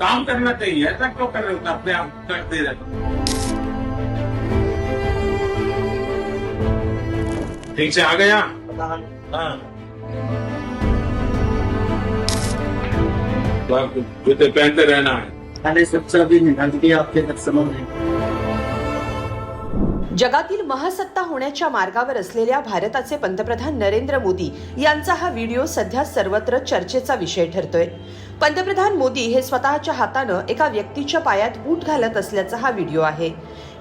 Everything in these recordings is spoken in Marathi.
काम करना चाहिए ऐसा क्यों कर रहे हो अपने आप करते रहते ठीक से आ गया हाँ जूते पहनते रहना है सबसे अभी निकाल आपके जगातील महासत्ता होण्याच्या मार्गावर असलेल्या भारताचे पंतप्रधान नरेंद्र मोदी यांचा हा व्हिडिओ सध्या सर्वत्र चर्चेचा विषय ठरतोय. पंतप्रधान मोदी हे स्वतःच्या हातानं एका व्यक्तीच्या पायात बूट घालत असल्याचा हा व्हिडिओ आहे.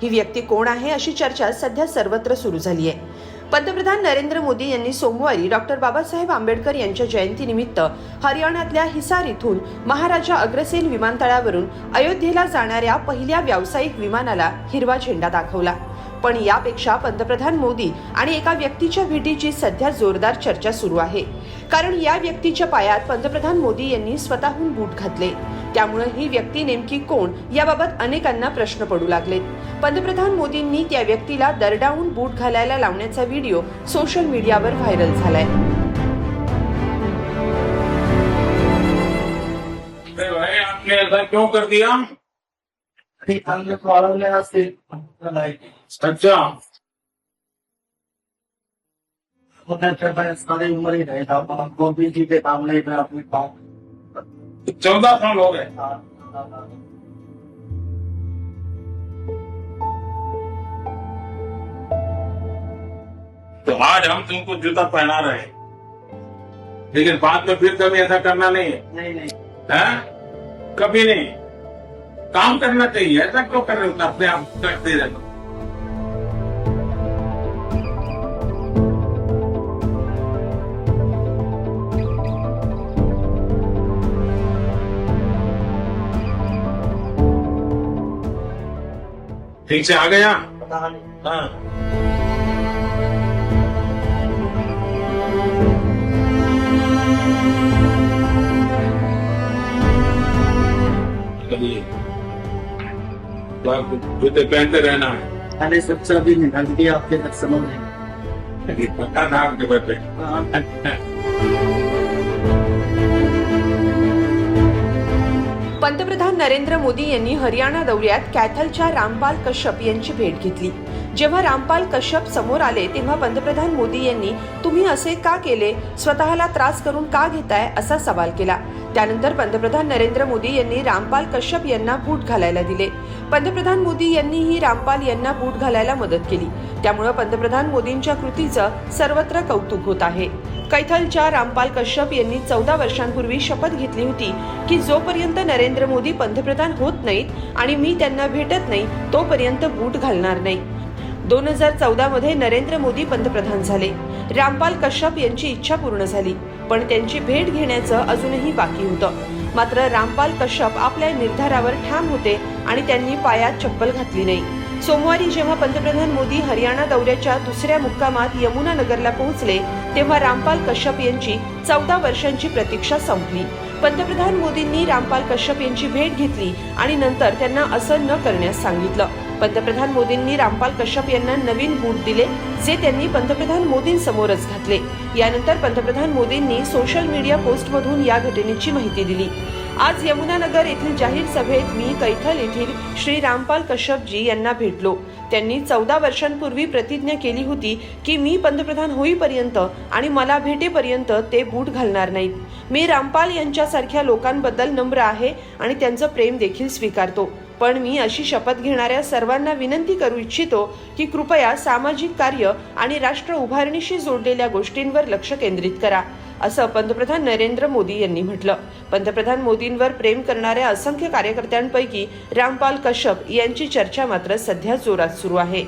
ही व्यक्ती कोण आहे अशी चर्चा सध्या सर्वत्र सुरू झाली आहे पंतप्रधान नरेंद्र मोदी यांनी सोमवारी डॉक्टर बाबासाहेब आंबेडकर यांच्या जयंतीनिमित्त हरियाणातल्या हिसार इथून महाराजा अग्रसेन विमानतळावरून अयोध्येला जाणाऱ्या पहिल्या व्यावसायिक विमानाला हिरवा झेंडा दाखवला. पण यापेक्षा पंतप्रधान मोदी आणि एका व्यक्तीच्या भेटीची सध्या जोरदार चर्चा सुरू आहे. कारण या व्यक्तीच्या पायात पंतप्रधान मोदी यांनी स्वतःहून बूट घातले. त्यामुळे ही व्यक्ती नेमकी कोण याबाबत अनेकांना प्रश्न पडू लागलेत. पंतप्रधान मोदींनी त्या व्यक्तीला दरडावून बूट घालायला लावण्याचा व्हिडिओ सोशल मीडियावर व्हायरल झालाय. आपने ऐसा क्यों कर दिया? सारी उम्र ही रहे था हमको जी के काम मैं अपनी पाऊँ चौदह साल हो गए। तो आज हम तुमको जूता पहना रहे हैं। लेकिन बाद में फिर कभी ऐसा करना नहीं है। नहीं नहीं। हैं? कभी नहीं। काम करना चाहिए ऐसा क्यों कर रहे हो अपने आप करते रहना ठीक से आ गया? पता नहीं हाँ। चलिए। बस जूते पहनते रहना है। मैंने सबसे अभी निकाल दिया आपके तक समझ नहीं। पक्का था आपके बच्चे? पंतप्रधान नरेंद्र मोदी यांनी हरियाणा दौऱ्यात कॅथलच्या रामपाल कश्यप यांची भेट घेतली. जेव्हा रामपाल कश्यप समोर आले तेव्हा पंतप्रधान मोदी यांनी तुम्ही असे का केले? स्वतःला त्रास करून का घेताय? असा सवाल केला. त्यानंतर पंतप्रधान नरेंद्र मोदी यांनी रामपाल कश्यप यांना बूट घालायला दिले. पंतप्रधान मोदी यांनीही रामपाल यांना बूट घालायला मदत केली. त्यामुळे पंतप्रधान मोदींच्या कृतीचं सर्वत्र कौतुक होत आहे. कैथलच्या रामपाल कश्यप यांनी चौदा वर्षांपूर्वी शपथ घेतली होती की जोपर्यंत नरेंद्र मोदी पंतप्रधान होत नाहीत आणि मी त्यांना भेटत नाही तोपर्यंत बूट घालणार नाही. दोन हजार चौदा मध्ये नरेंद्र मोदी पंतप्रधान झाले. रामपाल कश्यप यांची इच्छा पूर्ण झाली पण त्यांची भेट घेण्याचं अजूनही बाकी होतं. मात्र रामपाल कश्यप आपल्या निर्धारावर ठाम होते आणि त्यांनी पायात चप्पल घातली नाही. सोमवारी जेव्हा पंतप्रधान मोदी हरियाणा दौऱ्याच्या दुसऱ्या मुक्कामात यमुना नगरला पोहोचले तेव्हा रामपाल कश्यप यांची चौदा वर्षांची प्रतीक्षा संपली. पंतप्रधान मोदींनी रामपाल कश्यप यांची भेट घेतली आणि नंतर त्यांना असं न करण्यास सांगितलं. पंतप्रधान मोदींनी रामपाल कश्यप यांना नवीन बूट दिले जे त्यांनी पंतप्रधान मोदींसमोरच घातले. यानंतर पंतप्रधान मोदींनी सोशल मीडिया पोस्टमधून या घटनेची माहिती दिली. आज यमुनानगर येथील जाहीर सभेत मी कैथल येथील श्री रामपाल कश्यपजी यांना भेटलो. त्यांनी चौदा वर्षांपूर्वी प्रतिज्ञा केली होती की मी पंतप्रधान होईपर्यंत आणि मला भेटेपर्यंत ते बूट घालणार नाहीत. मी रामपाल यांच्यासारख्या लोकांबद्दल नम्र आहे आणि त्यांचं प्रेम देखील स्वीकारतो. पण मी अशी शपथ घेणाऱ्या सर्वांना विनंती करू इच्छितो की कृपया सामाजिक कार्य आणि राष्ट्र उभारणीशी जोडलेल्या गोष्टींवर लक्ष केंद्रित करा असं पंतप्रधान नरेंद्र मोदी यांनी म्हटलं. पंतप्रधान मोदींवर प्रेम करणाऱ्या असंख्य कार्यकर्त्यांपैकी रामपाल कश्यप यांची चर्चा मात्र सध्या जोरात सुरू आहे.